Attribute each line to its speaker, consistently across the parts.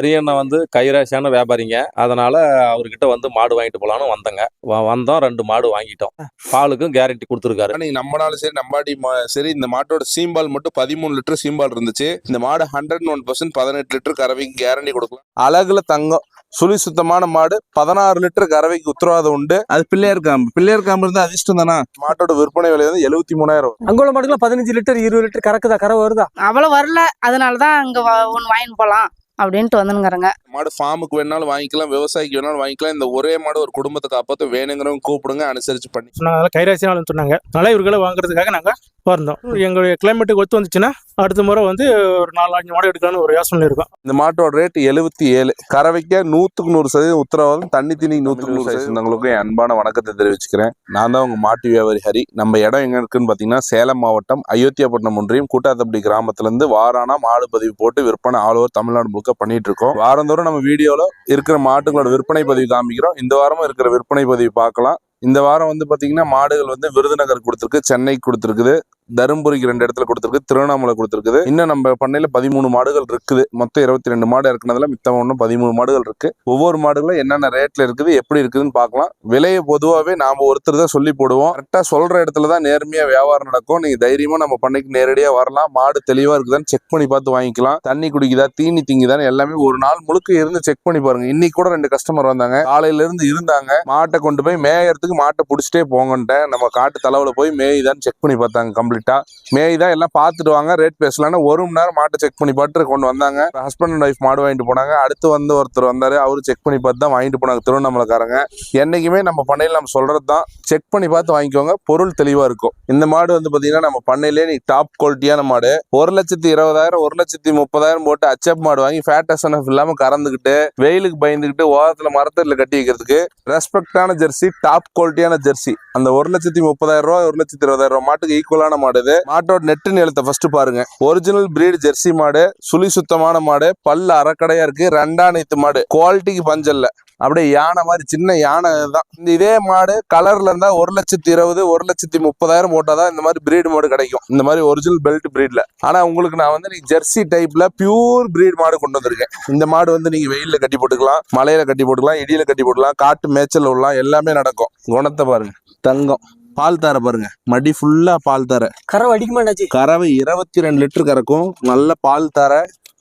Speaker 1: அரியண்ணா வந்து கைராசியான வியாபாரிங்க. அதனால அவர்கிட்ட வந்து மாடு வாங்கிட்டு போலான்னு வந்தேங்க. வ- வந்தோம் ரெண்டு மாடு வாங்கிட்டோம். பாலுக்கும் கேரண்டி கொடுத்துருக்காரு.
Speaker 2: நீங்க நம்மனாலும் சரி நம்பாடி மா- சரி இந்த மாட்டோட சீம்பால் மட்டும் பதிமூணு லிட்டர் சீம்பால் இருந்துச்சு. இந்த மாடு ஹண்ட்ரட் ஒன் பர்சன்ட் பதினெட்டு லிட்டர் கறவைக்கு கேரண்டி கொடுக்கலாம். அழகுல தங்கம் சுழி சுத்தமான மாடு பதினாறு லிட்டர் கறவைக்கு உத்தரவாதம் உண்டு. அது பிள்ளையார் காம்பு. பிள்ளையார் காம்பு இருந்தா அதிர்ஷ்டம் தானா? மாட்டோட விற்பனை விலை வந்து எழுபத்தி மூணாயிரம்
Speaker 3: அங்கோல மாடுக்குலாம் பதினஞ்சு லிட்டர் இருபது லிட்டர் கறக்குதா? கரை வருதா?
Speaker 4: அவ்வளோ வரல. அதனால தான் அங்கே ஒன்று வாங்கிட்டு போகலாம் அப்படின்ட்டு வந்துனுங்கிறேங்க.
Speaker 2: மாடு ஃபார்முக்கு வேணாலும் வாங்கிக்கலாம் விவசாயிக்கு வேணாலும் வாங்கிக்கலாம். இந்த ஒரே மாடு ஒரு குடும்பத்தை காப்பாற்ற வேணுங்கிறவங்க கூப்பிடுங்க அனுசரிச்சு பண்ணி.
Speaker 5: சொன்னாங்க அதெல்லாம் கைராசினாலும் சொன்னாங்க. அதனால இவர்களை வாங்குறதுக்காக நாங்கள் வந்தோம். எங்களுடைய கிளைமேட்டுக்கு ஒத்து வந்துச்சுன்னா அடுத்த முறை வந்து ஒரு நாலு அஞ்சு மாடு எடுக்கலாம்னு ஒரு யோசனை இருக்கும்.
Speaker 2: இந்த மாட்டோட ரேட் எழுபத்தி ஏழு. கறவைக்க நூத்துக்கு நூறு சதவீதம் உத்தரவாதம் தண்ணி தண்ணி நூத்துக்கு நூறு சதவீதம். என் அன்பான வணக்கத்தை தெரிவிச்சுக்கிறேன். நான் தான் உங்க மாட்டு வியாபாரி ஹரி. நம்ம இடம் எங்க இருக்குன்னு பாத்தீங்கன்னா சேலம் மாவட்டம் அயோத்தியாப்பட்டினம் ஒன்றியம் கூட்டாத்தப்படி கிராமத்துல இருந்து வாரானா மாடு பதிவு போட்டு விற்பனை ஆல் ஓவர் தமிழ்நாடு முழுக்க பண்ணிட்டு இருக்கோம் வாரந்தோறும் நம்ம வீடியோல இருக்கிற மாட்டுகளோட விற்பனை பதிவு காமிக்கிறோம். இந்த வாரமும் இருக்கிற விற்பனை பதிவு பார்க்கலாம். இந்த வாரம் வந்து பாத்தீங்கன்னா மாடுகள் வந்து விருதுநகர் கொடுத்துருக்கு சென்னை கொடுத்துருக்குது தருமபுரிக்கு ரெண்டு இடத்துல கொடுத்துருக்கு திருவண்ணாமலை கொடுத்துருக்குது. இன்னும் நம்ம பண்ணையில பதிமூணு மாடுகள் இருக்குது. மொத்தம் இருபத்தி ரெண்டு மாடு இறக்குனதுல மித்தம் ஒன்று பதிமூணு மாடுகள் இருக்கு. ஒவ்வொரு மாடுகளும் என்னென்ன ரேட்ல இருக்குது எப்படி இருக்குதுன்னு பார்க்கலாம். விலையை பொதுவாகவே நாம ஒருத்தர் தான் சொல்லி போடுவோம். கரெக்டாக சொல்ற இடத்துல தான் நேர்மையாக வியாபாரம் நடக்கும். நீங்க தைரியமா நம்ம பண்ணைக்கு நேரடியாக வரலாம். மாடு தெளிவா இருக்குதான்னு செக் பண்ணி பார்த்து வாங்கிக்கலாம். தண்ணி குடிக்குதா தீனி திங்குதான்னு எல்லாமே ஒரு நாள் முழுக்க இருந்து செக் பண்ணி பாருங்க. இன்னைக்கு கூட ரெண்டு கஸ்டமர் வந்தாங்க. காலையில இருந்து இருந்தாங்க. மாட்டை கொண்டு போய் மேயறதுக்கு மாட்டை பிடிச்சிட்டே போங்கன்ட்டேன். நம்ம காட்டு தலைவில் போய் மேய்தான்னு செக் பண்ணி பார்த்தாங்க கம்ப்ளீட்டாக மேய்தான் எல்லாம் பார்த்துட்டு வாங்க ரேட் பேசலாம்னு ஒரு மணி நேரம் மாட்டை செக் பண்ணி பார்த்துட்டு கொண்டு வந்தாங்க. ஹஸ்பண்ட் அண்ட் ஒய்ஃப் மாடு வாங்கிட்டு போனாங்க. அடுத்து வந்து ஒருத்தர் வந்தார் அவரு செக் பண்ணி பார்த்து தான் வாங்கிட்டு போனாங்க திருவண்ணாமலைக்காரங்க. என்னைக்குமே நம்ம பண்ணையில் நம்ம சொல்றது தான் செக் பண்ணி பார்த்து வாங்கிக்கோங்க பொருள் தெளிவாக இருக்கும். இந்த மாடு வந்து பாத்தீங்கன்னா நம்ம பண்ணையிலே நீ டாப் குவாலிட்டியான மாடு. ஒரு லட்சத்தி இருபதாயிரம் ஒரு லட்சத்தி முப்பதாயிரம் போட்டு அச்சப் மாடு வாங்கி ஃபேட் எஸ்என்எஃப் இல்லாம கறந்துக்கிட்டு வெயிலுக்கு பயந்துக்கிட்டு ஓரத்துல மரத்தில் கட்டி வைக்கிறதுக்கு ரெஸ்பெக்டான ஜெர்சி டாப் குவாலிட்டியான ஜெர்சி அந்த ஒரு லட்சத்தி முப்பதாயிரம் ரூபாய் ஒரு லட்சத்தி இருபதாயிரம் ரூபாய் மாட்டுக்கு ஈக்குவலான மாடு இது. மாட்டோட நெட்டு நிலத்தை ஃபர்ஸ்ட் பாருங்க. ஒரிஜினல் பிரீடு ஜெர்சி மாடு சுழி சுத்தமான மாடு பல்லு அறக்கடையா இருக்கு ரெண்டாணைத்து மாடு. குவாலிட்டிக்கு பஞ்சல்ல அப்படியே யானை மாதிரி சின்ன யானை தான். இந்த இதே மாடு கலர்ல இருந்தா ஒரு லட்சத்தி இருபது ஒரு லட்சத்தி முப்பதாயிரம் போட்டாதான் இந்த மாதிரி பிரீடு மாடு கிடைக்கும். இந்த மாதிரி ஒரிஜினல் பெல்ட் பிரீட்ல ஆனா உங்களுக்கு நான் வந்து நீங்க ஜெர்சி டைப்ல பியூர் பிரீட் மாடு கொண்டு வந்திருக்கேன். இந்த மாடு வந்து நீங்க வெயில்ல கட்டி போட்டுக்கலாம் மலையில கட்டி போட்டுக்கலாம் இடியில கட்டி போட்டுக்கலாம் காட்டு மேய்ச்சல் விடலாம் எல்லாமே நடக்கும். குணத்தை பாருங்க. தங்கம் பால் தர பாருங்க. மடி ஃபுல்லா பால் தர.
Speaker 3: கரை அடிக்க மாட்டாச்சு
Speaker 2: கறவை இருபத்தி ரெண்டு லிட்டர் கறக்கும். நல்ல பால் தர.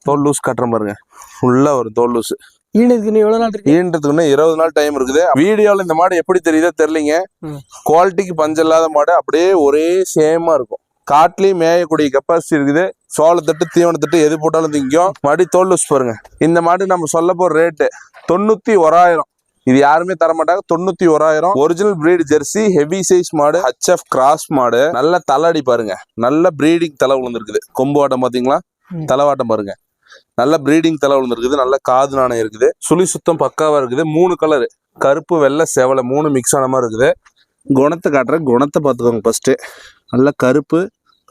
Speaker 2: தோல் லூஸ் கட்டுறேன் பாருங்க. ஃபுல்லா ஒரு தோல் லூஸ்
Speaker 3: எவ்வளவு நாள் இருக்கு?
Speaker 2: ஈன்றதுக்கு இன்னும் இருபது நாள் டைம் இருக்குது. வீடியோல இந்த மாடு எப்படி தெரியுதோ தெரியலீங்க. குவாலிட்டிக்கு பஞ்சம் இல்லாத மாடு அப்படியே ஒரே சேமா இருக்கும். காட்டுலயும் மேயக்கூடிய கெப்பாசிட்டி இருக்குது. சோளத்தட்டு தீவனத்தட்டு எது போட்டாலும் திங்கும். மடி தோல் லூஸ் பாருங்க. இந்த மாடு நம்ம சொல்ல போற ரேட்டு தொண்ணூத்தி ஓராயிரம். இது யாருமே தர மாட்டாங்க. தொண்ணூத்தி ஓராயிரம். Original breed jersey heavy size மாடு ஹச்எஃப் கிராஸ் மாடு. நல்ல தலடி பாருங்க. நல்ல பிரீடிங் தலை விழுந்திருக்குது கொம்பு வாட்டம் பாத்தீங்களா. தலைவாட்டம் பாருங்க. நல்ல பிரீடிங் தலை விழுந்திருக்குது நல்ல காது நாணயம் இருக்குது சுழி சுத்தம் பக்காவா இருக்குது மூணு கலர் கருப்பு வெள்ளை செவலை மூணு மிக்ஸ் ஆன மாதிரி இருக்குது. குணத்தை காட்டுறேன் குணத்தை பார்த்துக்கோங்க ஃபர்ஸ்ட் நல்ல கருப்பு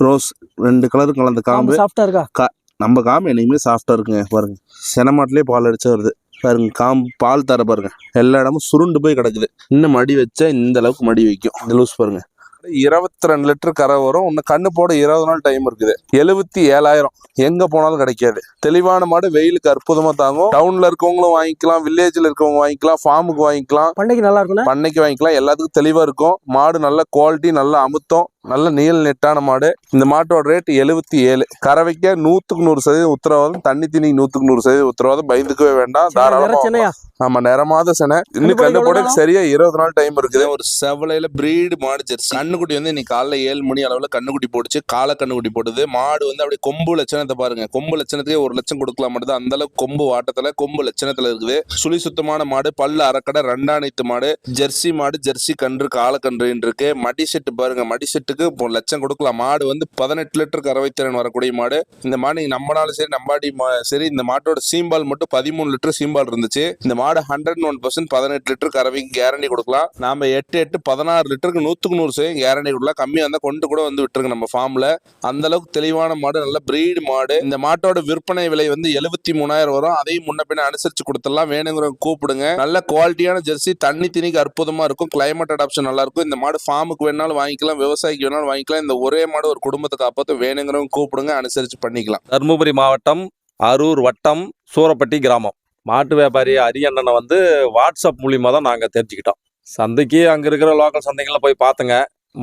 Speaker 2: ரோஸ் ரெண்டு கலர் கலந்த காம்பு
Speaker 3: சாஃப்டா இருக்கா?
Speaker 2: நம்ம காம்பு என்னைக்குமே சாஃப்டா இருக்குங்க பாருங்க. செனமாட்டிலே பால் அடிச்சா வருது. பாருங்க காம்பு பால் தர பாருங்க. எல்லா இடமும் சுருண்டு போய் கிடக்குது. இன்னும் மடி வச்சா இந்த அளவுக்கு மடி வைக்கும். இந்த லூஸ் பாருங்க. இருபத்தி ரெண்டு லிட்டர் கரை வரும். இன்னும் கண்ணு போட இருபது நாள் டைம் இருக்குது. எழுபத்தி ஏழாயிரம். எங்க போனாலும் கிடைக்காது. தெளிவான மாடு வெயிலுக்கு அற்புதமா தாங்கும். டவுன்ல இருக்கவங்களும் வாங்கிக்கலாம் வில்லேஜ்ல இருக்கவங்க வாங்கிக்கலாம் ஃபார்முக்கு வாங்கிக்கலாம்.
Speaker 3: பண்ணைக்கு நல்லா இருக்கும்ல
Speaker 2: பண்ணைக்கு வாங்கிக்கலாம். எல்லாத்துக்கும் தெளிவா இருக்கும். மாடு நல்ல குவாலிட்டி நல்ல அமுத்தம். நல்ல நீள் நெட்டான மாடு. இந்த மாட்டோட ரேட் எழுபத்தி ஏழு. கறவைக்க நூத்துக்கு நூறு சதவீதம் உத்தரவாதம். தண்ணி தண்ணி நூத்துக்கு நூறு சதவீதம் உத்தரவாதம். பயந்துக்கவே வேண்டாம். தாராளமா
Speaker 3: சென்னையா?
Speaker 2: ஆமா நிறமாத செனை இன்னும்
Speaker 3: கண்ணு போட
Speaker 2: சரியா இருபது நாள் டைம் இருக்குது. ஒரு செவலையில பிரீடு மாடு ஜெர்சி. கண்ணுக்குட்டி வந்து இன்னைக்கு காலைல ஏழு மணி அளவுல கண்ணுக்குட்டி போட்டுச்சு. காலை கண்ணுக்குட்டி போடுது மாடு வந்து அப்படியே கொம்பு லட்சணத்தை பாருங்க. கொம்பு லட்சணத்துக்கே ஒரு லட்சம் கொடுக்கலாம் மட்டும் அந்த அளவுக்கு கொம்பு வாட்டத்துல கொம்பு லட்சணத்துல இருக்குது. சுழி சுத்தமான மாடு. பல்லு அரைக்கடை ரெண்டாணைத்து மாடு. ஜெர்சி மாடு ஜெர்சி கன்று காலக்கன்றுன்னு இருக்கு. மடி செட்டு பாருங்க. மடி மாட்டுக்கு இப்போ லட்சம் கொடுக்கலாம். மாடு வந்து பதினெட்டு லிட்டர் கறவைத்திறன் வரக்கூடிய மாடு. இந்த மாடு நீங்க நம்மனாலும் சரி நம்பாடி மா- சரி இந்த மாட்டோட சீம்பால் மட்டும் பதிமூணு லிட்டர் சீம்பால் இருந்துச்சு. இந்த மாடு ஹண்ட்ரட் ஒன் பர்சன்ட் பதினெட்டு லிட்டர் கறவைக்கு கேரண்டி கொடுக்கலாம். நாம எட்டு எட்டு பதினாறு லிட்டருக்கு நூத்துக்கு நூறு சதவீதம் கேரண்டி கொடுக்கலாம். கம்மியா இருந்தா கொண்டு கூட வந்து விட்டுருங்க நம்ம ஃபார்ம்ல அந்த அளவுக்கு தெளிவான மாடு நல்ல பிரீடு மாடு. இந்த மாட்டோட விற்பனை விலை வந்து எழுபத்தி மூணாயிரம் வரும். அதையும் முன்ன பின்ன அனுசரிச்சு கொடுத்துடலாம். வேணுங்கிறவங்க கூப்பிடுங்க. நல்ல குவாலிட்டியான ஜெர்சி தண்ணி திணிக்கு அற்புதமா இருக்கும். கிளைமேட் அடாப்ஷன் நல்லா இருக்கும். இந்த மாடு ஃபார்முக்கு வேணாலும் வாங்கிக்கலாம். விவசாயிக்கு வேணாலும் வாங்கிக்கலாம். இந்த ஒரே மாடு ஒரு குடும்பத்தை காப்பாற்ற வேணுங்கிறவங்க கூப்பிடுங்க அனுசரிச்சு பண்ணிக்கலாம்.
Speaker 1: தருமபுரி மாவட்டம் அரூர் வட்டம் சூரப்பட்டி கிராமம். மாட்டு வியாபாரி அரியண்ணனை வந்து வாட்ஸ்அப் மூலியமா தான் நாங்கள் தெரிஞ்சுக்கிட்டோம். சந்தைக்கு அங்கே இருக்கிற லோக்கல் சந்தைகளில் போய் பார்த்தங்க.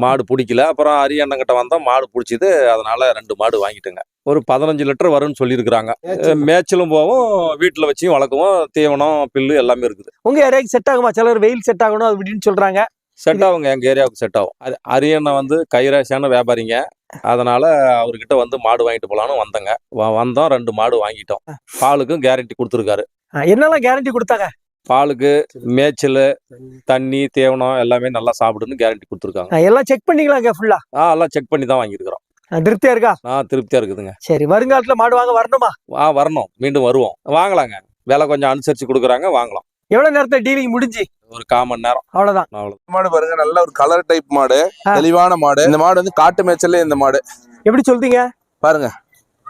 Speaker 1: மாடு பிடிக்கல. அப்புறம் அரியண்ணங்கிட்ட வந்தோம் மாடு பிடிச்சிது. அதனால ரெண்டு மாடு வாங்கிட்டுங்க. ஒரு பதினஞ்சு லிட்டர் வரும்னு சொல்லியிருக்கிறாங்க. மேய்ச்சலும் போவோம் வீட்டில் வச்சும் வளர்க்குவோம் தீவனம் பில்லு எல்லாமே இருக்குது.
Speaker 3: உங்க ஏரியாக்கு செட் ஆகுமா? சிலர் வெயில் செட் ஆகணும் அது அப்படின்னு சொல்றாங்க.
Speaker 1: செட் ஆகுங்க எங்கள் ஏரியாவுக்கு செட் ஆகும். அது அரியண்ணன் வந்து கைராசியான வியாபாரிங்க. அதனால அவர்கிட்ட வந்து மாடு வாங்கிட்டு போலான்னு வந்தங்க. வ- வந்தோம் ரெண்டு மாடு வாங்கிட்டோம். பாலுக்கும் கேரண்டி கொடுத்துருக்காரு.
Speaker 3: என்னெல்லாம் கேரண்டி கொடுத்தாங்க?
Speaker 1: பாலுக்கு மேய்ச்சல் தண்ணி தேவனம் எல்லாமே நல்லா சாப்பிடுன்னு கேரண்டி கொடுத்துருக்காங்க.
Speaker 3: எல்லாம் செக் பண்ணிக்கலாங்க ஃபுல்லா
Speaker 1: ஆ? எல்லாம் செக் பண்ணி தான் வாங்கியிருக்கிறோம்.
Speaker 3: திருப்தியா இருக்கா?
Speaker 1: ஆ திருப்தியாக இருக்குதுங்க.
Speaker 3: சரி வருங்காலத்துல மாடு வாங்க வரணுமா?
Speaker 1: ஆ வரணும். மீண்டும் வருவோம். வாங்கலாங்க. விலை கொஞ்சம் அனுசரித்து கொடுக்குறாங்க வாங்கலாம்.
Speaker 3: எவ்வளவு நேரத்துல டீலிங் முடிஞ்சு?
Speaker 1: ஒரு கால் மணி நேரம்.
Speaker 3: அவ்வளவுதான்.
Speaker 1: அவ்வளோ
Speaker 2: மாடு பாருங்க நல்ல ஒரு கலர் டைப் மாடு. தெளிவான மாடு. இந்த மாடு வந்து காட்டு மேய்ச்சல்ல இந்த மாடு.
Speaker 3: எப்படி சொல்றீங்க?
Speaker 2: பாருங்க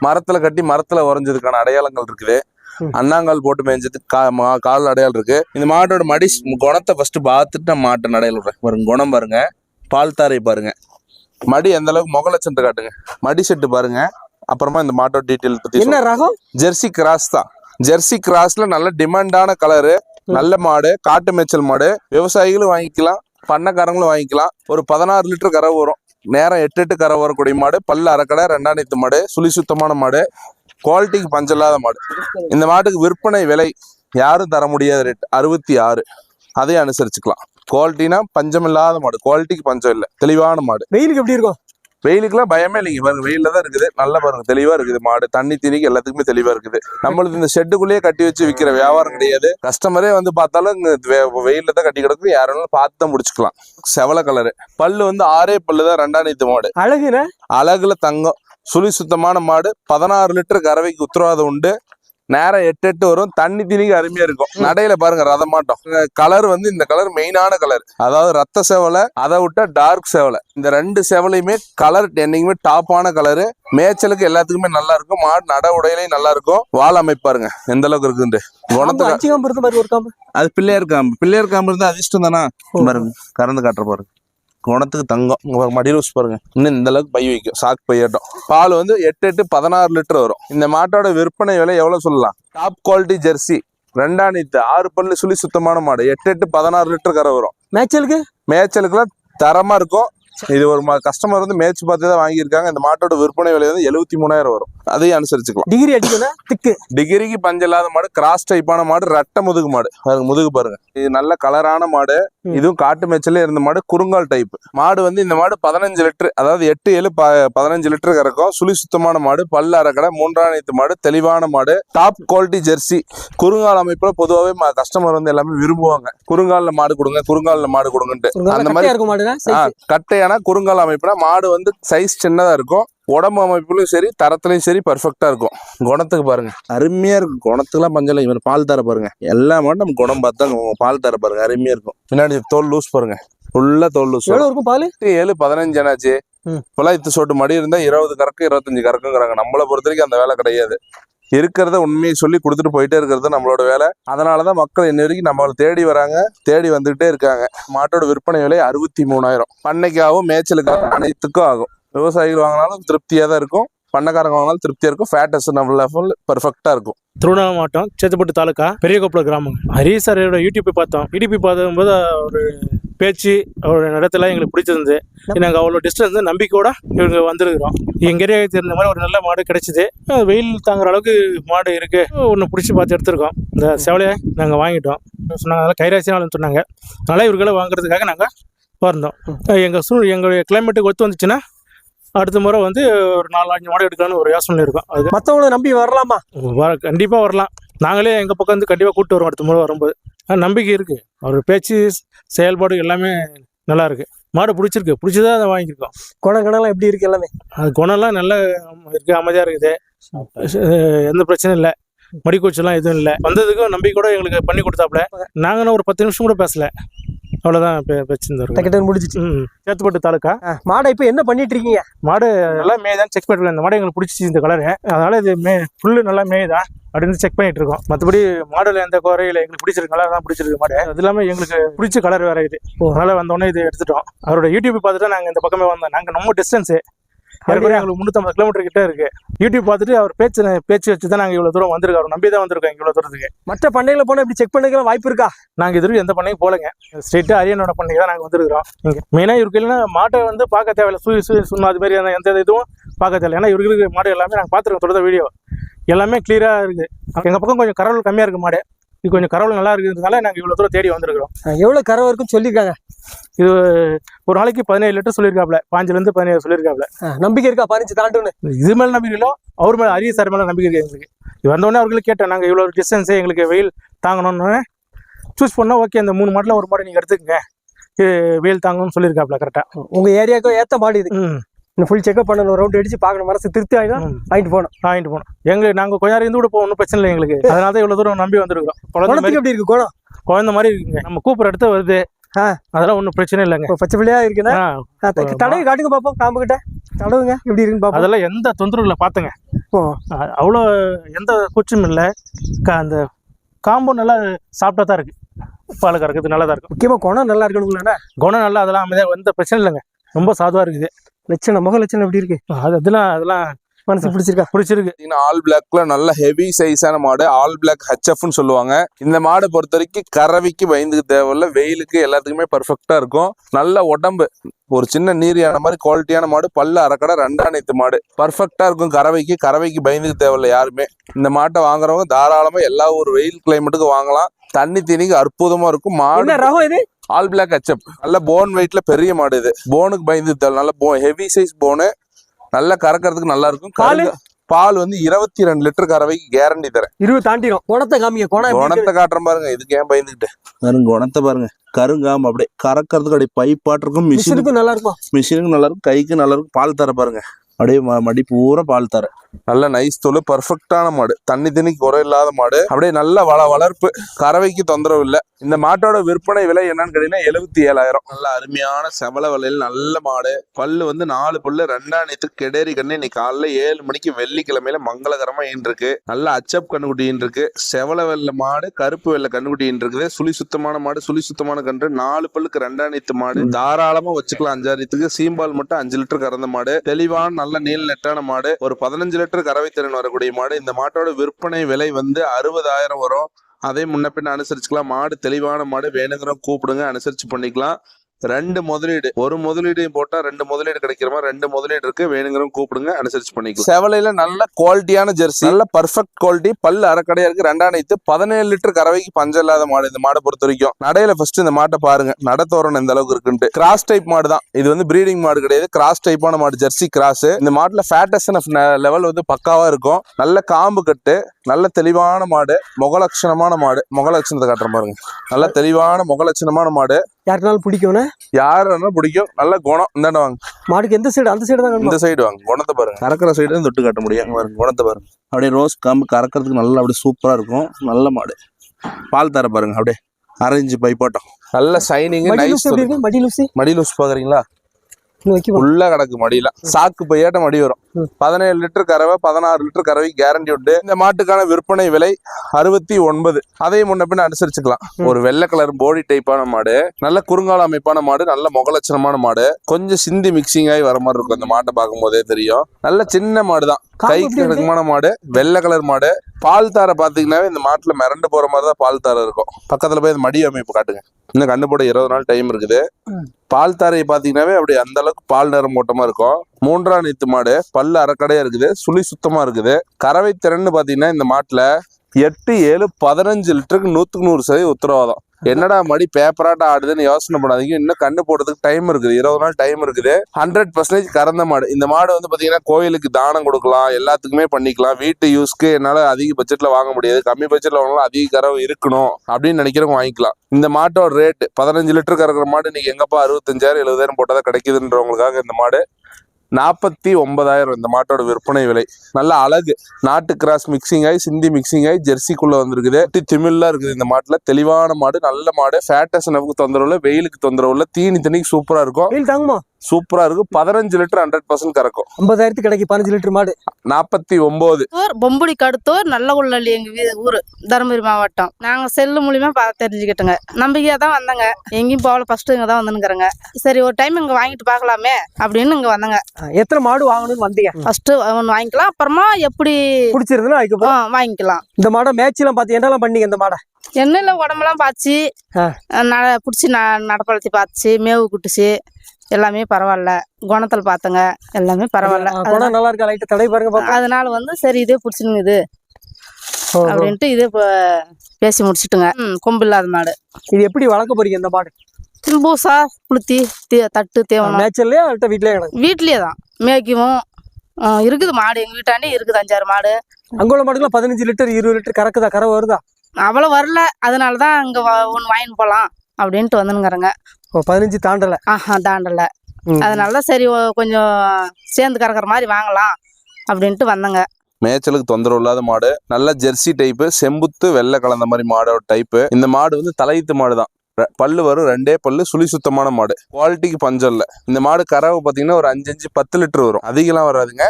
Speaker 2: மரத்துல கட்டி மரத்துல உறைஞ்சதுக்கான அடையாளங்கள் இருக்குது. அண்ணாங்கால் போட்டு மேய்ஞ்சது கா மா- கால் அடையாளம் இருக்கு. இந்த மாட்டோட மடி குணத்தை ஃபர்ஸ்ட் பார்த்துட்டு நான் மாட்டை அடையாளம் விடுறேன். பாருங்க குணம் பாருங்க. பால் தாரை பாருங்க. மடி எந்த அளவுக்கு முகலட்சத்தை காட்டுங்க. மடி செட்டு பாருங்க. அப்புறமா இந்த மாட்டோட டீட்டெயில் பத்தி
Speaker 3: என்ன ரகம்?
Speaker 2: ஜெர்சி கிராஸ் தான். ஜெர்சி கிராஸ்ல நல்ல டிமாண்டான கலரு நல்ல மாடு காட்டு மேய்ச்சல் மாடு. விவசாயிகளும் வாங்கிக்கலாம் பண்ணக்காரங்களும் வாங்கிக்கலாம். ஒரு பதினாறு லிட்டர் கறவை வரும். நேரம் எட்டு எட்டு கறவை வரக்கூடிய மாடு. பல்லு அரைக்கடை ரெண்டாயிரத்து மாடு சுழி சுத்தமான மாடு. குவாலிட்டிக்கு பஞ்சமில்லாத மாடு. இந்த மாட்டுக்கு விற்பனை விலை யாரும் தர முடியாத ரேட் அறுபத்தி ஆறு. அதையும் அனுசரிச்சுக்கலாம். குவாலிட்டினா பஞ்சம் இல்லாத மாடு. குவாலிட்டிக்கு பஞ்சம் இல்லை. தெளிவான மாடு.
Speaker 3: வெயிலுக்கு எப்படி இருக்கும்?
Speaker 2: வெயிலுக்குலாம் பயமே இல்லைங்க. பாருங்க வெயில்ல தான் இருக்குது. நல்லா பாருங்க தெளிவா இருக்குது. மாடு தண்ணி தீனிக்கு எல்லாத்துக்குமே தெளிவா இருக்குது. நம்மளுக்கு இந்த ஷெட்டுக்குள்ளேயே கட்டி வச்சு விற்கிற வியாபாரம் கிடையாது. கஸ்டமரே வந்து பார்த்தாலும் வெயில்ல தான் கட்டி கிடக்கு யாரும் பார்த்து தான் முடிச்சுக்கலாம். செவல கலரு. பல்லு வந்து ஆறே பல்லு தான் ரெண்டாம் நீத்து மாடு.
Speaker 3: அழகுன?
Speaker 2: அழகுல தங்கம். சுழி சுத்தமான மாடு. பதினாறு லிட்டர் கறவைக்கு உத்தரவாதம் உண்டு. நேரம் எட்டு எட்டு வரும். தண்ணி தீனிக்கு அருமையா இருக்கும். நடையில பாருங்க ரதம் மாட்டோம் கலர் வந்து இந்த கலர் மெயினான கலர். அதாவது ரத்த சேவலை அதை விட்டா டார்க் சேவலை. இந்த ரெண்டு சேவலையுமே கலர் என்னைக்குமே டாப்பான கலரு மேய்ச்சலுக்கு எல்லாத்துக்குமே நல்லா இருக்கும். மாடு நட உடையிலையும் நல்லா இருக்கும். வால் அமைப்பு பாருங்க. எந்த அளவுக்கு இருக்குன்ட்டு. குணத்துக்கு அது பிள்ளையார் காம்பு. பிள்ளையார் காம்பு இருந்தா அதிர்ஷ்டம் தானா? பாருங்க கறந்து காட்டுற பாருங்க. குணத்துக்கு தங்கம். இங்க மடி ரோஸ் பாருங்க. இன்னும் இந்த அளவுக்கு பை வைக்கும். சாக்கு பையட்டும் பால் வந்து எட்டு எட்டு பதினாறு லிட்டர் வரும். இந்த மாட்டோட விற்பனை விலை எவ்வளவு சொல்லலாம்? டாப் குவாலிட்டி ஜெர்சி ரெண்டாம் நீத்து. ஆறு பல்லு சுழி சுத்தமான மாடு. எட்டு எட்டு பதினாறு லிட்டர் கரை வரும்.
Speaker 3: மேய்ச்சலுக்கு?
Speaker 2: மேய்ச்சலுக்குலாம் தரமா இருக்கும். இது ஒரு கஸ்டமர் வந்து மேய்ச்சி பார்த்து தான் வாங்கியிருக்காங்க. இந்த மாட்டோட விற்பனை விலை வந்து எழுபத்தி மூணாயிரம் வரும். அதையும் அனுசரிச்சுக்கலாம்.
Speaker 3: டிகிரி அடிக்கணும் திக்கு.
Speaker 2: டிகிரிக்கு பஞ்சம் இல்லாத மாடு கிராஸ் டைப்பான மாடு ரெட்டை முதுகு மாடு. பாருங்க முதுகு பாருங்க. இது நல்ல கலரான மாடு. இதுவும் காட்டு மேய்ச்சல்ல இருந்த மாடு குறுங்கால் டைப் மாடு வந்து இந்த மாடு பதினஞ்சு லிட்டர் அதாவது எட்டு ஏழு பதினஞ்சு லிட்டர் கறக்கும். சுழி சுத்தமான மாடு பல்லு அரைக்கடை மூன்றாம் நீத்து மாடு தெளிவான மாடு. டாப் குவாலிட்டி ஜெர்சி குறுங்கால் அமைப்புல பொதுவாகவே கஸ்டமர் வந்து எல்லாமே விரும்புவாங்க. குறுங்கால்ல மாடு கொடுங்க குறுங்கால்ல மாடு கொடுங்கன்ட்டு. அந்த மாதிரி
Speaker 3: இருக்கும்
Speaker 2: கட்டையான குறுங்கால் அமைப்புனா மாடு வந்து சைஸ் சின்னதா இருக்கும். உடம்பு அமைப்புலையும் சரி தரத்துலயும் சரி பர்ஃபெக்டா இருக்கும். குணத்துக்கு பாருங்க. அருமையா இருக்கும். குணத்துக்குலாம் பஞ்சம் இவர் பால் தர பாருங்க. எல்லா மாடும் நம்ம குணம் பார்த்தா பால் தர பாருங்க. அருமையா இருக்கும். பின்னாடி தோல் லூஸ் பாருங்க. ஃபுல்லா தோல் லூஸ்
Speaker 3: இருக்கும் பால்?
Speaker 2: ஏழு பதினஞ்சு என்னாச்சு?
Speaker 3: ம்.
Speaker 2: இப்பெல்லாம் இத்து சொட்டு மடி இருந்தா இருபது கறக்கு இருபத்தஞ்சு கறக்குங்கிறாங்க. நம்மளை பொறுத்த வரைக்கும் அந்த வேலை கிடையாது. இருக்கிறத உண்மையை சொல்லி கொடுத்துட்டு போயிட்டே இருக்கிறது நம்மளோட வேலை. அதனாலதான் மக்கள் இன்ன வரைக்கும் நம்மளை தேடி வராங்க தேடி வந்துகிட்டே இருக்காங்க. மாட்டோட விற்பனை விலை அறுபத்தி மூணாயிரம். பண்ணைக்காகவும் மேய்ச்சலுக்காகவும் அனைத்துக்கும் ஆகும். விவசாயிகள் வாங்கினாலும் திருப்தியாக தான் இருக்கும். பண்ணக்காரங்க வாங்கினாலும் திருப்தியாக இருக்கும். ஃபேட்டஸ் நம்ம லெவல் பர்ஃபெக்டாக இருக்கும்.
Speaker 5: திருவண்ணாமலை மாவட்டம் சேத்துப்பட்டு தாலுக்கா பெரியகோப்பல கிராமம். ஹரி சாரோட யூடியூப் பார்த்தோம். யூடியூப் பார்க்கும்போது ஒரு பேச்சு அவரோட நடத்தலாம் எங்களுக்கு பிடிச்சிருந்து நாங்கள் அவ்வளோ டிஸ்டன்ஸ் நம்பிக்கையோட இவங்க வந்திருக்கிறோம். எங்கள் ஏரியாவுக்கு தெரிஞ்ச மாதிரி ஒரு நல்ல மாடு கிடைச்சிது. வெயில் தாங்குற அளவுக்கு மாடு இருக்கு. ஒன்று பிடிச்சி பார்த்து எடுத்திருக்கோம். இந்த செவலையை நாங்கள் வாங்கிட்டோம். சொன்னாங்க அதெல்லாம் கைராசினாலும் சொன்னாங்க. அதனால் இவர்களை வாங்குறதுக்காக நாங்கள் வந்தோம். எங்கள் சூழ் எங்களுடைய கிளைமேட்டுக்கு ஒத்து வந்துச்சுன்னா அடுத்த முறை வந்து ஒரு நாலு அஞ்சு மாடு எடுக்கலாம்னு ஒரு யோசனை இருக்கும். அது
Speaker 3: மத்தவங்கள நம்பி வரலாமா?
Speaker 5: வர கண்டிப்பாக வரலாம். நாங்களே எங்கள் பக்கம் வந்து கண்டிப்பாக கூப்பிட்டு வரோம் அடுத்த முறை வரும்போது. நம்பிக்கை இருக்குது அவர் பேச்சு செயல்பாடு எல்லாமே நல்லா இருக்கு. மாடு பிடிச்சிருக்கு. பிடிச்சதா அதை வாங்கியிருக்கோம்.
Speaker 3: குணம் கணம்லாம் எப்படி இருக்கு எல்லாமே?
Speaker 5: அது குணம்லாம் நல்ல இருக்கு அமைதியாக இருக்குது. எந்த பிரச்சனையும் இல்லை. மடிக்கூச்சலாம் எதுவும் இல்லை. வந்ததுக்கும் நம்பிக்கையோட எங்களுக்கு பண்ணி கொடுத்தாப்புல. நாங்களும் ஒரு பத்து நிமிஷம் கூட பேசல. அவ்வளோதான் பேச்சிருந்தோம்
Speaker 3: டக்கு முடிஞ்சிச்சு.
Speaker 5: சேத்துப்பட்டு தாலுக்கா.
Speaker 3: மாடை இப்ப என்ன பண்ணிட்டு இருக்கீங்க?
Speaker 5: மாடு நல்லா மேய்தான் செக் பண்ணிட்டு இந்த மாடு எங்களுக்கு பிடிச்சிச்சு இந்த கலரு அதனால இது மே புல்லு நல்லா மேயுதா அப்படின்னு செக் பண்ணிட்டு இருக்கோம். மற்றபடி மாடல் எந்த குறையில எங்களுக்கு பிடிச்சிருக்கு கலர் தான் பிடிச்சிருக்கு மாடு. அது இல்லாமல் எங்களுக்கு பிடிச்ச கலர் வேற இது. அதனால வந்தோடனே இது எடுத்துட்டோம். அவரோட யூடியூப் பார்த்துட்டு நாங்கள் இந்த பக்கமே வந்தோம். நாங்கள் நம்ம டிஸ்டன்ஸு எங்களுக்கு முந்நூற்றம்பது கிலோமீட்டர் கிட்ட இருக்கு. யூடியூப் பார்த்துட்டு அவர் பேச்சு பேச்சு வச்சு தான் நாங்கள் இவ்வளோ தூரம் வந்திருக்கோம். அவர் நம்பி தான் வந்திருக்கோம் இவ்வளோ தூரத்துக்கு.
Speaker 3: மற்ற பண்ணைகளை போனா இப்படி செக் பண்ணிக்கலாம் வாய்ப்பு இருக்கா?
Speaker 5: நாங்கள் இது எந்த பண்ணையும் போலங்க ஸ்ட்ரெயிட்டாக அரியனோட பண்ணைக்கு தான் நாங்கள் வந்திருக்கிறோம். இங்கே மெயினாக இவருக்கு இல்லைன்னா மாட்டை வந்து பார்க்க தேவையில்ல. சூழி சூழி சுண்ணா அது மாதிரியான எந்த இதுவும் பார்க்க தேவையில்ல. ஏன்னா இவருக்கு மாடு எல்லாமே நாங்கள் பார்த்துருக்கோம் தொடர்ந்த வீடியோ எல்லாமே கிளியராக இருக்குது எங்கள் பக்கம் கொஞ்சம் கரவல் கம்மியாக இருக்கு மாடு. இது கொஞ்சம் கரவல் நல்லா இருக்கிறதுனால நாங்கள் இவ்வளோ தூரம் தேடி வந்திருக்கிறோம்.
Speaker 3: அஹ் எவ்வளவு கறவை இருக்குன்னு சொல்லியிருக்காங்க?
Speaker 5: இது ஒரு நாளைக்கு பதினேழு லிட்டர் சொல்லியிருக்காப்ல பாஞ்சிலேருந்து பதினேழு சொல்லியிருக்காப்ல
Speaker 3: நம்பிக்கை இருக்கா பதினஞ்சு தாண்டுன்னு
Speaker 5: இது மேலே நம்பிக்கை இல்லை அவர் மேலே அரிய சார் மேலே நம்பிக்கை இருக்கு எங்களுக்கு. இது வந்தோடனே அவர்களுக்கு கேட்டேன் நாங்கள் இவ்வளோ டிஸ்டன்ஸே எங்களுக்கு வெயில் தாங்கணும்னு. சூஸ் பண்ணால் ஓகே இந்த மூணு மாட்டில் ஒரு மாடு நீங்கள் எடுத்துக்கங்க. வெயில் தாங்கணும்னு சொல்லியிருக்காப்ல கரெக்டாக
Speaker 3: உங்க ஏரியாவுக்கு ஏத்த மாடு இது. ஃபுல் செக்அப் பண்ணணும் ரவுண்ட் அடிச்சு பார்க்கணும் மனசு திருப்தி
Speaker 5: ம்.
Speaker 3: வாங்கிட்டு போகணும்.
Speaker 5: வாங்கிட்டு போனோம் எங்க நாங்கள் கொஞ்ச நேரம் இருந்து கூட போக ஒன்றும் பிரச்சனை இல்லை எங்களுக்கு. அதனால தான் இவ்வளோ தூரம் நம்பி வந்திருக்கோம் குழந்தை மாதிரி
Speaker 3: குணத்துக்கு எப்படி இருக்கு? குணம்
Speaker 5: குழந்தை மாதிரி இருக்குங்க. நம்ம கூப்பிட்ற இடத்த வருது. அதெல்லாம் ஒன்றும் பிரச்சனை இல்லைங்க.
Speaker 3: பச்சை பிள்ளையா இருக்குன்னா? தடவி காட்டுங்க பாப்போம் காம்பு கிட்ட. தடவுங்க எப்படி இருக்குன்னு பாப்போம்.
Speaker 5: அதெல்லாம் எந்த தொந்தரவும் இல்லை பார்த்துங்க அவ்வளோ எந்த கூச்சமும் இல்லை. அந்த காம்போ நல்லா சாப்பிட்டா தான் இருக்கு. பால் கறக்கிறது நல்லா தான் இருக்கும்.
Speaker 3: முக்கியமா குணம் நல்லா இருக்கணுங்களா
Speaker 5: குணம் நல்லா அதெல்லாம் அமைதியாக எந்த பிரச்சனை இல்லைங்க. ரொம்ப சாதுவாக இருக்குது.
Speaker 3: லட்சணம் முக லட்சணம் எப்படி இருக்கு?
Speaker 5: அது அதெல்லாம் அதெல்லாம்
Speaker 3: மனசு பிடிச்சிருக்கா?
Speaker 5: பிடிச்சிருக்கு.
Speaker 2: பார்த்தீங்கன்னா ஆல் பிளாக்ல நல்ல ஹெவி சைஸான மாடு ஆல் பிளாக் ஹெச்எஃப்னு சொல்லுவாங்க. இந்த மாடை பொறுத்த வரைக்கும் கறவைக்கு பயந்துக்கு தேவையில்ல. வெயிலுக்கு எல்லாத்துக்குமே பர்ஃபெக்டா இருக்கும். நல்ல உடம்பு. ஒரு சின்ன நீரியான மாதிரி குவாலிட்டியான மாடு. பல்லு அரைக்கடை ரெண்டாணைத்து மாடு. பர்ஃபெக்டா இருக்கும் கறவைக்கு. கறவைக்கு பயந்துக்கு தேவையில்ல யாருமே. இந்த மாட்டை வாங்குறவங்க தாராளமா எல்லா ஒரு வெயில் கிளைமேட்டுக்கு வாங்கலாம். தண்ணி தீனிக்கு அற்புதமா இருக்கும். மாடு
Speaker 3: ரகம் இது?
Speaker 2: ஆல் பிளாக் ஹெச்எப் நல்ல போன் வெயிட்ல பெரிய மாடு இது. போனுக்கு பயந்து நல்ல போ ஹெவி சைஸ் போனு நல்லா கறக்கறதுக்கு நல்லா இருக்கும்.
Speaker 3: பாலு?
Speaker 2: வந்து இருபத்தி ரெண்டு லிட்டர் கறவைக்கு கேரண்டி தரேன்.
Speaker 3: இருபது தாண்டிடும் குணத்தை காமிங்க குணம்?
Speaker 2: குணத்தை காட்டுறேன் பாருங்க இதுக்கு ஏன் பயந்துக்கிட்டு
Speaker 6: பாருங்க குணத்தை பாருங்க. கருங்காம அப்படியே கறக்கிறதுக்கு அப்படியே பைப்பாட்டிருக்கும் மிஷினுக்கு
Speaker 3: மிஷினுக்கும் நல்லா இருக்கும்.
Speaker 6: மிஷினுக்கு நல்லா இருக்கும் கைக்கு நல்லா இருக்கும். பால் தர பாருங்க. அப்படியே மடி பூரா பால் தர
Speaker 2: நல்ல நைஸ் தோல் பர்ஃபெக்டான மாடு. தண்ணி தண்ணிக்கு குறை இல்லாத மாடு. அப்படியே நல்ல வள வளர்ப்பு. கறவைக்கு தொந்தரவு இல்லை. இந்த மாட்டோட விற்பனை விலை என்னன்னு கேட்டீங்கன்னா எழுபத்தி ஏழாயிரம். நல்ல அருமையான செவல விலையில் நல்ல மாடு. பல்லு வந்து நாலு பல்லு ரெண்டாம் நேத்து கெடேரி கண்ணு. இன்னைக்கு காலைல ஏழு மணிக்கு வெள்ளிக்கிழமையில மங்களகரமா இருக்கு நல்ல அச்சப் கண்ணுக்குட்டின் இருக்கு செவல வெள்ளை மாடு கருப்பு வெள்ளை கண்ணுக்குட்டின் இருக்குது சுழி சுத்தமான மாடு சுழி சுத்தமான கன்று. நாலு பல்லுக்கு ரெண்டாம் நேத்து மாடு. தாராளமா வச்சுக்கலாம் அஞ்சாயிரத்துக்கு சீம்பால் மட்டும் அஞ்சு லிட்டர் கறந்த மாடு. தெளிவான நல்ல நீள் நெட்டான மாடு. ஒரு பதினஞ்சு லிட்டர் கறவை திறன் வரக்கூடிய மாடு. இந்த மாட்டோட விற்பனை விலை வந்து அறுபதாயிரம் வரும். அதே முன்ன பின்ன அனுசரிச்சுக்கலாம். மாடு தெளிவான மாடு. வேணுங்கிற கூப்பிடுங்க. அனுசரிச்சு பண்ணிக்கலாம். ரெண்டு முதலீடு. ஒரு முதலீடையும் போட்டா ரெண்டு முதலீடு கிடைக்கிற மாதிரி ரெண்டு முதலீடு இருக்கு. வேணுங்கிறவங்க கூப்பிடுங்க அனுசரிச்சு பண்ணிக்கலாம். செவலையில நல்ல குவாலிட்டியான ஜெர்சி நல்ல பர்ஃபெக்ட் குவாலிட்டி பல்லு அறக்கடையா இருக்கு. ரெண்டாயிரத்து பதினேழு லிட்டர் கறவைக்கு பஞ்சம் இல்லாத மாடு இந்த மாடை பொறுத்த வரைக்கும். நடையில ஃபர்ஸ்ட் இந்த மாட்டை பாருங்க. நடத்தோரணம் இந்த அளவுக்கு இருக்குன்ட்டு. கிராஸ் டைப் மாடு தான். இது வந்து பிரீடிங் மாடு கிடையாது. கிராஸ் டைப்பான மாடு ஜெர்சி கிராஸ் இந்த மாட்டுல ஃபேட்டஸ் லெவல் வந்து பக்காவா இருக்கும். நல்ல காம்பு கட்டு. நல்ல தெளிவான மாடு முகலட்சணமான மாடு. முகலட்சணத்தை காட்டுற பாருங்க. நல்ல தெளிவான முகலட்சணமான மாடு.
Speaker 3: யாருக்குனாலும் பிடிக்கும்னா?
Speaker 2: யாருன்னா பிடிக்கும். நல்ல குணம். இந்தாண்ட வாங்க.
Speaker 3: மாடுக்கு எந்த சைடு அந்த சைடு தான்?
Speaker 2: இந்த சைடு வாங்க. குணத்தை பாருங்க.
Speaker 6: கறக்கிற சைடு தான் தொட்டு காட்ட முடியும். பாருங்க. குணத்தை பாருங்க. அப்படியே ரோஸ் காம்பு கறக்கிறதுக்கு நல்லா அப்படியே சூப்பரா இருக்கும். நல்ல மாடு. பால் தர பாருங்க. அப்படியே அரைஞ்சு பைப்பாட்டம்.
Speaker 2: நல்ல சைனிங்
Speaker 3: மடி
Speaker 2: நைஸ்
Speaker 3: லூஸ்
Speaker 2: பாக்குறீங்களா? ஃபுல்லா கிடக்கு மடியில. சாக்கு பையாட்ட மடி வரும். பதினேழு லிட்டர் கறவை பதினாறு லிட்டர் கறவை கேரண்டி உண்டு. இந்த மாட்டுக்கான விற்பனை விலை அறுபத்தி ஒன்பது. அதையும் முன்ன பின்ன அனுசரிச்சுக்கலாம். ஒரு வெள்ளை கலர் போடி டைப்பான மாடு நல்ல குறுங்கால அமைப்பான மாடு நல்ல முகலட்சணமான மாடு. கொஞ்சம் சிந்தி மிக்சிங் ஆகி வர மாதிரி இருக்கும். அந்த மாட்டை பார்க்கும் போதே தெரியும். நல்ல சின்ன மாடு தான்
Speaker 3: காம்பு
Speaker 2: கைக்கு? நெருக்கமான மாடு வெள்ளை கலர் மாடு. பால் தாரை பாத்தீங்கன்னாவே இந்த மாட்டுல மிரண்டு போற மாதிரி தான் பால் தாரை இருக்கும். பக்கத்துல போய் இந்த மடி அமைப்பு காட்டுங்க. இன்னும் கண்ணு போட இருபது நாள் டைம் இருக்குது. பால் தாரையை பாத்தீங்கன்னாவே அப்படி அந்த அளவுக்கு பால் நிறம் ஓட்டமா இருக்கும். மூன்றாம் நீத்து மாடு பல்லு அரைக்கடையா இருக்குது சுழி சுத்தமா இருக்குது. கறவை திறன்னு பாத்தீங்கன்னா இந்த மாட்டுல எட்டு ஏழு பதினஞ்சு லிட்டருக்கு நூத்துக்கு நூறு சதவீதம் உத்தரவாதம். என்னடா மடி பேப்பராட்ட ஆடுதுன்னு யோசனை பண்ணாதீங்க. இன்னும் கண்ணு போடுறதுக்கு டைம் இருக்குது. இருபது நாள் டைம் இருக்குது. ஹண்ட்ரட் பர்சன்டேஜ் கறந்த மாடு. இந்த மாடு வந்து பாத்தீங்கன்னா கோயிலுக்கு தானம் கொடுக்கலாம். எல்லாத்துக்குமே பண்ணிக்கலாம். வீட்டு யூஸ்க்கு என்னால அதிக பட்ஜெட்ல வாங்க முடியாது. கம்மி பட்ஜெட்ல வாங்கலாம் அதிக கறவை இருக்கணும் அப்படின்னு நினைக்கிறவங்க வாங்கிக்கலாம். இந்த மாட்டோட ரேட் பதினஞ்சு லிட்டர் கறக்கிற மாடு இன்னைக்கு எங்கப்பா அறுபத்தஞ்சாயிரம் எழுபதாயிரம் போட்டதா கிடைக்குதுன்றவங்களுக்காக இந்த மாடு நாற்பத்தி ஒன்பதாயிரம் இந்த மாட்டோட விற்பனை விலை. நல்ல அழகு. நாட்டு கிராஸ் மிக்சிங் ஆகி சிந்தி மிக்சிங் ஆகி ஜெர்சிக்குள்ள வந்திருக்குது. குட்டி திமிழ்லாம் இருக்குது இந்த மாட்டுல. தெளிவான மாடு நல்ல மாடு. ஃபேட்டஸ் நமக்கு தொந்தரவு இல்லை வெயிலுக்கு தொந்தரவு இல்லை தீனி தண்ணிக்கு சூப்பரா இருக்கும்.
Speaker 3: தாங்குமா?
Speaker 2: சூப்பரா இருக்கு. பதினஞ்சு லிட்டர் ஹண்ட்ரட் பர்சன்ட் கறக்கும்.
Speaker 3: ஐம்பதாயிரத்துக்கு கிடைக்கு பதினஞ்சு லிட்டர் மாடு.
Speaker 2: நாற்பத்தி ஒன்பது
Speaker 4: பொம்புடி கடுத்தூர் நல்ல உள்ளி எங்க ஊர் தருமபுரி மாவட்டம். நாங்க செல்லு மூலியமா பார்த்து தெரிஞ்சுக்கிட்டோங்க. நம்பிக்கையா தான் வந்தங்க. எங்கேயும் போகல ஃபர்ஸ்ட் இங்க தான் வந்துனுக்குறேங்க சரி ஒரு டைம் இங்க வாங்கிட்டு பார்க்கலாமே அப்படின்னு இங்க வந்தங்க.
Speaker 3: எத்தனை மாடு வாங்கணும்னு வந்தீங்க?
Speaker 4: ஃபர்ஸ்ட் ஒன்று வாங்கிக்கலாம் அப்புறமா எப்படி
Speaker 3: பிடிச்சிருந்தா அதுக்கப்புறம்?
Speaker 4: வாங்கிக்கலாம்.
Speaker 3: இந்த மாடை மேட்ச்லாம் பார்த்து என்னெல்லாம் பண்ணீங்க இந்த மாடை?
Speaker 4: எண்ணெயில உடம்பெல்லாம். நட பிடிச்சி ந நடப்பழத்தி பார்த்துச்சு மேவு குட்டுச்சு. எல்லாமே பரவாயில்ல. குணத்தில் பார்த்தங்க எல்லாமே பரவாயில்ல.
Speaker 3: குணம் நல்லா இருக்கா? லைட்டா தடை பாருங்க.
Speaker 4: அதனால வந்து சரி இதே பிடிச்சிருங்குது. அப்படின்ட்டு இதே இப்போ பேசி முடிச்சுட்டுங்க. கொம்பு இல்லாத மாடு.
Speaker 3: இது எப்படி வளர்க்க போறீங்க இந்த மாடு?
Speaker 4: பூசா புளுத்தி தே தட்டு தேவனம்.
Speaker 3: மேட்ச்லயே அவள்கிட்ட வீட்லயே கிடக்கு?
Speaker 4: வீட்லயே தான். மேய்க்கவும். இருக்குது மாடு எங்கள் வீட்டாண்டே இருக்குது அஞ்சாறு மாடு.
Speaker 3: அங்க உள்ள மாடுக்குலாம் பதினஞ்சு லிட்டர் இருபது லிட்டர் கறக்குதா? கரை வருதா?
Speaker 4: அவ்வளோ வரல. அதனால தான் அங்கே ஒன்று வாங்கிட்டு போகலாம் அப்படின்ட்டு வந்துனுங்கிறேங்க.
Speaker 3: பதினஞ்சு தாண்டல.
Speaker 4: ஆஹா தாண்டல. அதனால தான் சரி கொஞ்சம் சேர்ந்து கறக்கிற மாதிரி வாங்கலாம் அப்படின்ட்டு வந்தேங்க.
Speaker 2: மேய்ச்சலுக்கு தொந்தரவு இல்லாத மாடு நல்ல ஜெர்சி டைப்பு செம்புத்து வெள்ளை கலந்த மாதிரி மாடோட டைப்பு இந்த மாடு வந்து தலையீத்து மாடு தான். பல்லு வரும் ரெண்டே பல்லு சுழி சுத்தமான மாடு. குவாலிட்டிக்கு பஞ்சம் இல்லை. இந்த மாடு கறவை பார்த்தீங்கன்னா ஒரு அஞ்சு அஞ்சு பத்து லிட்டர் வரும். அதிகம்லாம் வராதுங்க.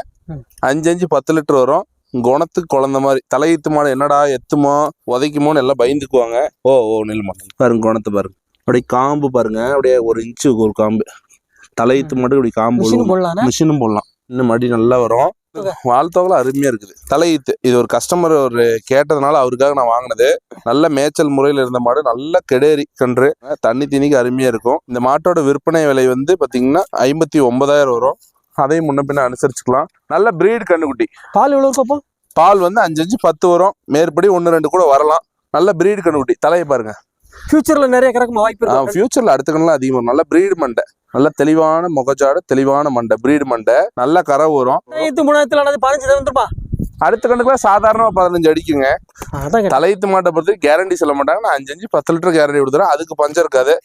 Speaker 2: அஞ்சு அஞ்சு பத்து லிட்டர் வரும். குணத்துக்கு குழந்த மாதிரி. தலையீத்து மாடு என்னடா எத்துமோ உதைக்குமோன்னு எல்லாம் பயந்துக்குவாங்க. ஓ ஓ நெல் மாடு பாருங்க குணத்தை பாருங்க. அப்படியே காம்பு பாருங்க. அப்படியே ஒரு இன்ச்சு ஒரு காம்பு. தலையீத்து மாடு இப்படி காம்பு.
Speaker 3: போடலாம்
Speaker 2: மிஷினும் போடலாம். இன்னும் மடி நல்லா வரும். வாழ்த்தவங்களும் அருமையா இருக்குது. தலையீத்து இது ஒரு கஸ்டமர் ஒரு கேட்டதுனால அவருக்காக நான் வாங்கினது. நல்ல மேய்ச்சல் முறையில் இருந்த மாடு நல்ல கெடேரி கன்று. தண்ணி தீனிக்கு அருமையா இருக்கும். இந்த மாட்டோட விற்பனை விலை வந்து பாத்தீங்கன்னா ஐம்பத்தி ஒன்பதாயிரம் வரும். அதையும் முன்ன பின்ன அனுசரிச்சுக்கலாம். நல்ல பிரீடு கண்ணுக்குட்டி
Speaker 3: பால் எவ்வளவு இருக்கும்
Speaker 2: பால் வந்து அஞ்சு அஞ்சு பத்து வரும். மேற்படி ஒன்று ரெண்டு கூட வரலாம். நல்ல பிரீடு கண்ணுக்குட்டி தலையை பாருங்க.
Speaker 3: ஃபியூச்சர்ல நிறைய கறக்கும் வாய்ப்பு இருக்கு?
Speaker 2: ஃபியூச்சர்ல அடுத்த கண்ணுலாம் அதிகம் வரும் நல்ல பிரீடு மண்டை. நல்ல தெளிவான முகஜாடு தெளிவான மண்டை பிரீடு மண்டை. நல்ல கரை வரும்
Speaker 3: மூணாயிரத்து மூணாயிரத்துல பதினஞ்சு தான் வந்துருப்பா.
Speaker 2: அடுத்த கணக்குல சாதாரணமா பதினஞ்சு அடிக்குங்க. தலையத்து மாட்டை பொறுத்து கேரண்டி சொல்ல மாட்டாங்க. நான் அஞ்சு அஞ்சு பத்து லிட்டர் கேரண்டி கொடுத்துறேன். அதுக்கு பஞ்சம் இருக்காது.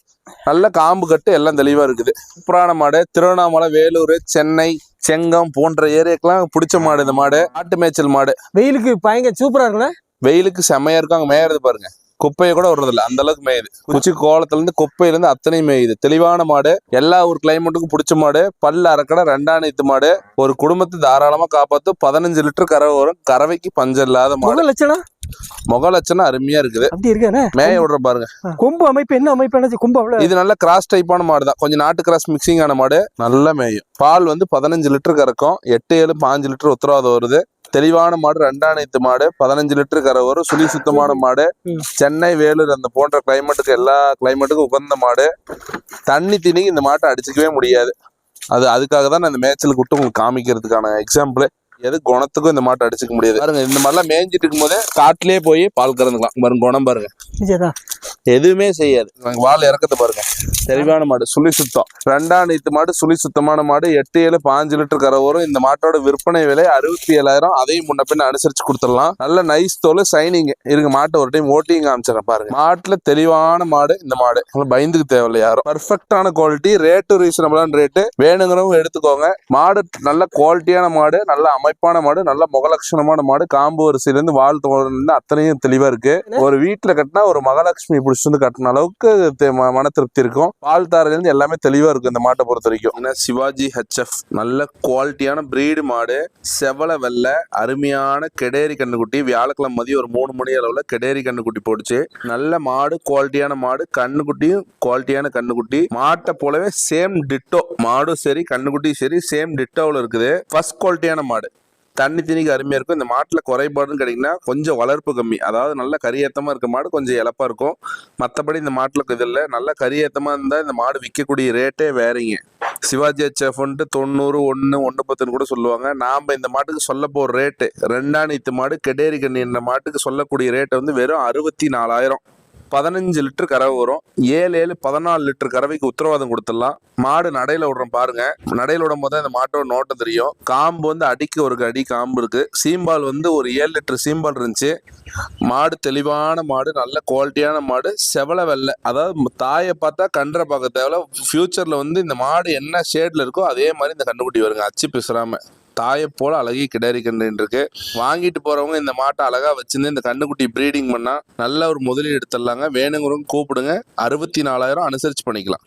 Speaker 2: நல்ல காம்பு கட்டு எல்லாம் தெளிவா இருக்குது. புராண மாடு. திருவண்ணாமலை வேலூர் சென்னை செங்கம் போன்ற ஏரியாக்கெல்லாம் பிடிச்ச மாடு இந்த மாடு. ஆட்டு மேய்ச்சல் மாடு.
Speaker 3: வெயிலுக்கு பயங்கர சூப்பரா இருக்குல்ல
Speaker 2: வெயிலுக்கு செம்மையா இருக்கும் அங்க மேயறது பாருங்க. குப்பையை கூட விடுறதில்ல அந்த அளவுக்கு மேயுது. குச்சி கோலத்துல இருந்து குப்பையில இருந்து அத்தனையும் மேயுது. தெளிவான மாடு. எல்லா ஒரு கிளைமேட்டுக்கும் பிடிச்ச மாடு. பல்லு அரைக்கடை ரெண்டாம் நீத்து மாடு. ஒரு குடும்பத்தை தாராளமா காப்பாத்து பதினஞ்சு லிட்டர் கறவை வரும். கறவைக்கு பஞ்சம் இல்லாத மாடு.
Speaker 3: முக லட்சணம்?
Speaker 2: முக லட்சணம் அருமையா இருக்குது.
Speaker 3: அப்படி இருக்கானே
Speaker 2: மேய விடுற பாருங்க.
Speaker 3: கொம்பு அமைப்பு என்ன அமைப்பு? கொம்பு அவ்வளவு?
Speaker 2: இது நல்ல கிராஸ் டைப்பான மாடு தான். கொஞ்சம் நாட்டு கிராஸ் மிக்சிங் ஆன மாடு. நல்ல மேயும். பால் வந்து பதினஞ்சு லிட்டர் கறக்கும் எட்டு ஏழு பாஞ்சு லிட்டர் உத்தரவாதம் வருது. தெளிவான மாடு ரெண்டாம் நீத்து மாடு பதினஞ்சு லிட்டர் கரை வரும் சுழி சுத்தமான மாடு. சென்னை வேலூர் அந்த போன்ற கிளைமேட்டுக்கு எல்லா கிளைமேட்டுக்கும் உகந்த மாடு. தண்ணி திணிக்கு இந்த மாட்டை அடிச்சுக்கவே முடியாது. அது அதுக்காக தான் நான் இந்த மேய்ச்சலுக்கு விட்டு உங்களுக்கு காமிக்கிறதுக்கான எக்ஸாம்பிள் எது குணத்துக்கும் இந்த மாட்டை அடிச்சுக்க முடியாது. பாருங்க இந்த மாதிரிலாம் மேய்ஞ்சிட்டு இருக்கும் போதே காட்டிலே போய் பால் கறந்துக்கலாம். பாருங்க குணம் பாருங்க. எதுவுமே செய்யாது. வால் இறக்கத்தை பாருங்க. தெளிவான மாடு சுழி சுத்தம். ரெண்டாம் நீத்து மாடு சுழி சுத்தமான மாடு. எட்டு ஏழு பாஞ்சு லிட்டர் கரை வரும். இந்த மாட்டோட விற்பனை விலை அறுபத்தி ஏழாயிரம் அதையும் முன்ன பின்ன அனுசரிச்சு கொடுத்துடலாம். நல்ல நைஸ் தோல் சைனிங் இருங்க மாட்டை ஒரு டைம் ஓட்டிங் காமிச்சிடறேன் பாருங்க. மாட்டுல தெளிவான மாடு இந்த மாடு. பயந்துக்கு தேவையில்ல யாரும். பர்ஃபெக்டான குவாலிட்டி ரேட்டு ரீசனபிளான ரேட்டு வேணுங்கிறவங்க எடுத்துக்கோங்க. மாடு நல்ல குவாலிட்டியான மாடு நல்ல அமைப்பான மாடு நல்ல முகலட்சணமான மாடு. காம்பு வரிசையில இருந்து வாழ் தோலிருந்து அத்தனையும் தெளிவா இருக்கு. ஒரு வீட்டுல கட்டினா ஒரு மகாலட்சுமி பிடிச்சிட்டு வந்து கட்டின அளவுக்கு தெ- ம- மன திருப்தி இருக்கும். பால் தாரையில எல்லாமே தெளிவா இருக்கும் இந்த மாட்டை பொறுத்த வரைக்கும். ஏன்னா சிவாஜி ஹெச்எஃப் நல்ல குவாலிட்டியான பிரீடு மாடு செவல வெள்ளை அருமையான கெடேரி கண்ணுக்குட்டி வியாழக்கிழமை மதியம் ஒரு மூணு மணி அளவுல கெடேரி கண்ணுக்குட்டி போட்டுச்சு. நல்ல மாடு குவாலிட்டியான மாடு கண்ணுக்குட்டியும் குவாலிட்டியான கண்ணுக்குட்டி மாட்டை போலவே சேம் டிட்டோ மாடும் சரி கண்ணுக்குட்டியும் சரி சேம் டிட்டோவில் இருக்குது. ஃபர்ஸ்ட் குவாலிட்டியான மாடு. தண்ணி திணிக்கு அருமையா இருக்கும். இந்த மாட்டுல குறைபாடுன்னு கேட்டீங்கன்னா கொஞ்சம் வளர்ப்பு கம்மி. அதாவது நல்ல கரியேத்தமா இருக்க மாடு கொஞ்சம் இழப்பா இருக்கும். மற்றபடி இந்த மாட்டுல இது இல்லை நல்ல கரியேத்தமா இருந்தா இந்த மாடு விற்கக்கூடிய ரேட்டே வேறீங்க. சிவாஜி ஹெச்எஃப் வந்துட்டு தொண்ணூறு ஒன்று ஒன்று பத்துன்னு கூட சொல்லுவாங்க. நாம் இந்த மாட்டுக்கு சொல்ல போகிற ரேட்டு ரெண்டாணித்து மாடு கெடேரி கண்ணி என்ற மாட்டுக்கு சொல்லக்கூடிய ரேட்டு வந்து வெறும் அறுபத்தி நாலாயிரம். பதினஞ்சு லிட்டர் கறவை வரும். ஏழு ஏழு பதினாலு லிட்டர் கறவைக்கு உத்தரவாதம் கொடுத்துடலாம். மாடு நடையில விடுறோம் பாருங்க. நடையில விடும் போது அந்த மாட்டோட நோட்டம் தெரியும். காம்பு வந்து அடிக்கு ஒரு அடி காம்பு இருக்கு. சீம்பால் வந்து ஒரு ஏழு லிட்டர் சீம்பால் இருந்துச்சு. மாடு தெளிவான மாடு நல்ல குவாலிட்டியான மாடு செவல வெள்ளை. அதாவது தாயை பார்த்தா கன்றை பார்க்க தேவையில்ல. ஃபியூச்சர்ல வந்து இந்த மாடு என்ன ஷேட்ல இருக்கோ அதே மாதிரி இந்த கண்டுக்குட்டி வருங்க. அச்சு பிசுறாம. தாயை போல அழகி கிடாரி கன்று வாங்கிட்டு போறவங்க இந்த மாட்டை அழகா வச்சிருந்து இந்த கண்ணுக்குட்டி ப்ரீடிங் பண்ணா நல்ல ஒரு முதலீடு எடுத்துடலாங்க. வேணுங்கிறவங்க கூப்பிடுங்க. அறுபத்தி நாலாயிரம் அனுசரிச்சு பண்ணிக்கலாம்.